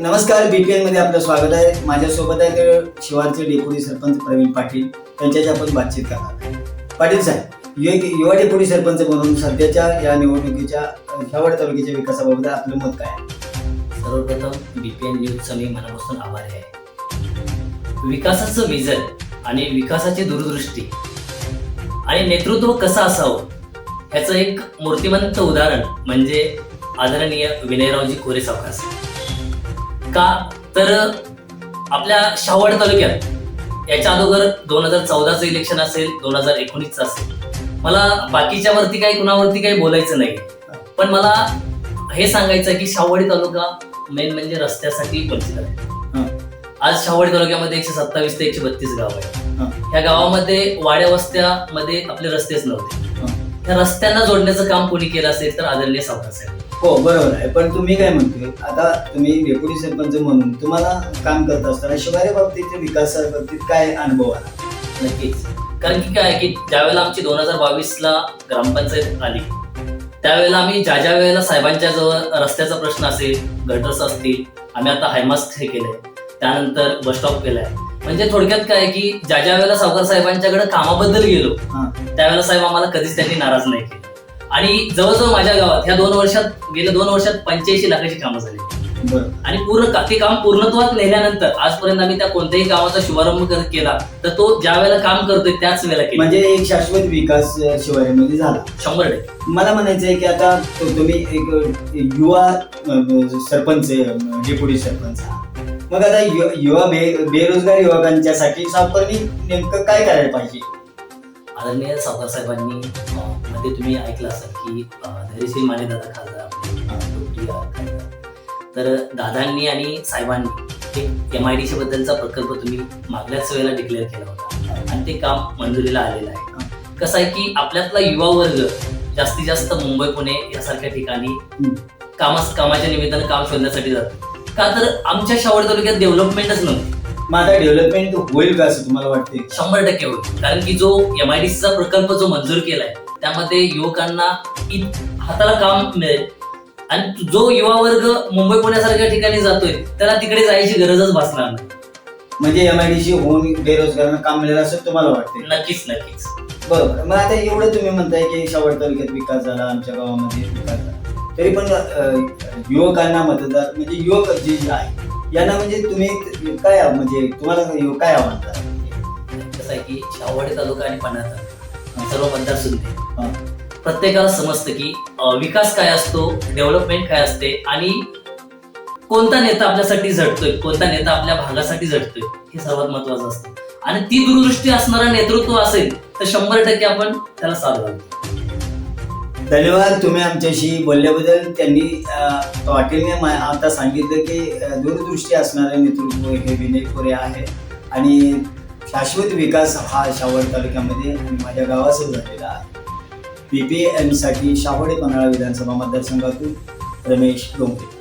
नमस्कार बीपीएनमध्ये आपलं स्वागत आहे. माझ्यासोबत आहे ते शिवारचे डेप्युटी सरपंच प्रवीण पाटील. त्यांच्याशी आपण बातचीत करणार पाटील साहेब यु- युवा डेप्युटी सरपंच म्हणून सध्याच्या या निवडणुकीच्या ह्यावड तालुक्याच्या विकासाबाबत आपलं मत काय आहे? सर्वप्रथम बीपीएन न्यूजचा मी मनापासून आभारी आहे. विकासाचं विजन आणि विकासाची दूरदृष्टी आणि नेतृत्व कसं असावं ह्याचं एक मूर्तिमंत उदाहरण म्हणजे आदरणीय विनयरावजी कोरे सावकास का? तर आपल्या शावड तालुक्यात याच्या अगोदर दोन हजार चौदाचं इलेक्शन असेल दोन हजार एकोणीसचं असेल. मला बाकीच्या वरती काही कुणावरती काही बोलायचं नाही. पण मला हे सांगायचं की शावडी तालुका मेन म्हणजे रस्त्यासाठी वंचित आहे. आज शावडी तालुक्यामध्ये एकशे सत्तावीस ते एकशे बत्तीस गाव आहे हं, या गावामध्ये वाड्या वस्त्यामध्ये आपले रस्तेच नव्हते. त्या रस्त्यांना जोडण्याचं काम कोणी केलं असेल तर आदरणीय सावकार साहेब. हो बरोबर आहे. पण तुम्ही काय म्हणतोय? आता तुम्ही डेप्युटी सरपंच म्हणून तुम्हाला काम करत असताना शिवारे बाबतीत विकासाबाबतीत काय अनुभव आला? नक्कीच. कारण की काय आहे की ज्यावेळेला आमची दोन हजार बावीस ला ग्रामपंचायत आली त्यावेळेला आम्ही ज्या ज्या वेळेला साहेबांच्या जवळ रस्त्याचा प्रश्न असेल गटर्स असतील आम्ही आता हायमास्ट हे केलंय. त्यानंतर बस स्टॉप केलाय. म्हणजे थोडक्यात काय की ज्या ज्या वेळेला सावकार साहेबांच्याकडे कामाबद्दल गेलो त्यावेळेला साहेब आम्हाला कधीच त्यांनी नाराज नाही केले. आणि जवळजवळ माझ्या गावात ह्या दोन वर्षात गेल्या दोन वर्षात पंच्याऐंशी लाखाची कामं झाली. आणि पूर्ण का- ते काम पूर्णत्वात नेल्यानंतर आजपर्यंत आम्ही त्या कोणत्याही कामाचा शुभारंभ केला तर तो ज्या वेळेला काम करतोय त्याच वेळेला केला. म्हणजे एक शाश्वत विकास शिवारेमध्ये झाला. शंभर टक्के. मला म्हणायचं आहे की आता तो- तुम्ही एक युवा अ, सरपंच आहे, अ, डेप्युटी सरपंच. मग आता यु- युवा बे बेरोजगार युवकांच्यासाठी सावकारणी नेमकं काय करायला पाहिजे? आदरणीय सावकार साहेबांनी अं, मध्ये तुम्ही ऐकलं असाल की धैर्यशील माने दादा खासदार तर दादांनी आणि साहेबांनी एक एम आय डी सी बद्दलचा प्रकल्प तुम्ही मागल्याच वेळेला डिक्लेअर केला होता. आणि ते काम मंजुरीला आलेलं आहे. कसं आहे की आपल्यातला युवा वर्ग जास्तीत जास्त मुंबई पुणे यासारख्या ठिकाणी. कामास कामाच्या निमित्तानं काम शोधण्यासाठी जातो. का तर आमच्या शावड तालुक्यात डेव्हलपमेंटच नव्हती. मग आता डेव्हलपमेंट होईल का असं तुम्हाला वाटते शंभर टक्के होईल. कारण की जो एम आय डी सीचा प्रकल्प जो मंजूर केलाय त्यामध्ये युवकांना इत- हाताला काम मिळेल. आणि जो युवा वर्ग मुंबई पुण्यासारख्या ठिकाणी जातोय त्याला तिकडे जायची गरजच भासणार नाही. म्हणजे एम आय डी सी होऊन बेरोजगारांना काम मिळेल असं तुम्हाला वाटते नक्कीच नक्कीच. बरोबर. मग आता एवढं तुम्ही म्हणताय की शावड तालुक्यात विकास झाला आमच्या गावामध्ये विकास झाला. तरी पण युवकांना मतदार म्हणजे युवक जे आहे यांना म्हणजे तुम्ही काय म्हणजे तुम्हाला काय कसं आहे की शाहवाडी तालुका आणि पन्हाळ सर्व मतदार हा. प्रत्येकाला समजतं की विकास काय असतो डेव्हलपमेंट काय असते आणि कोणता नेता आपल्यासाठी झटतोय कोणता नेता आपल्या भागासाठी झटतोय हे सर्वात महत्वाचं असतं. आणि ती दूरदृष्टी असणारा नेतृत्व असेल तर शंभर टक्के आपण त्याला साथ घालतो धन्यवाद तुम्ही आमच्याशी बोलल्याबद्दल. त्यांनी अ, पाटीलने आता सांगितलं की दूरदृष्टी असणारे नेतृत्व हे विनय कोरे आहे. आणि शाश्वत विकास हा शावड तालुक्यामध्ये आणि माझ्या गावासह झालेला आहे. पी पी एमसाठी शावडे पन्हाळा विधानसभा मतदारसंघातून रमेश डोंगरे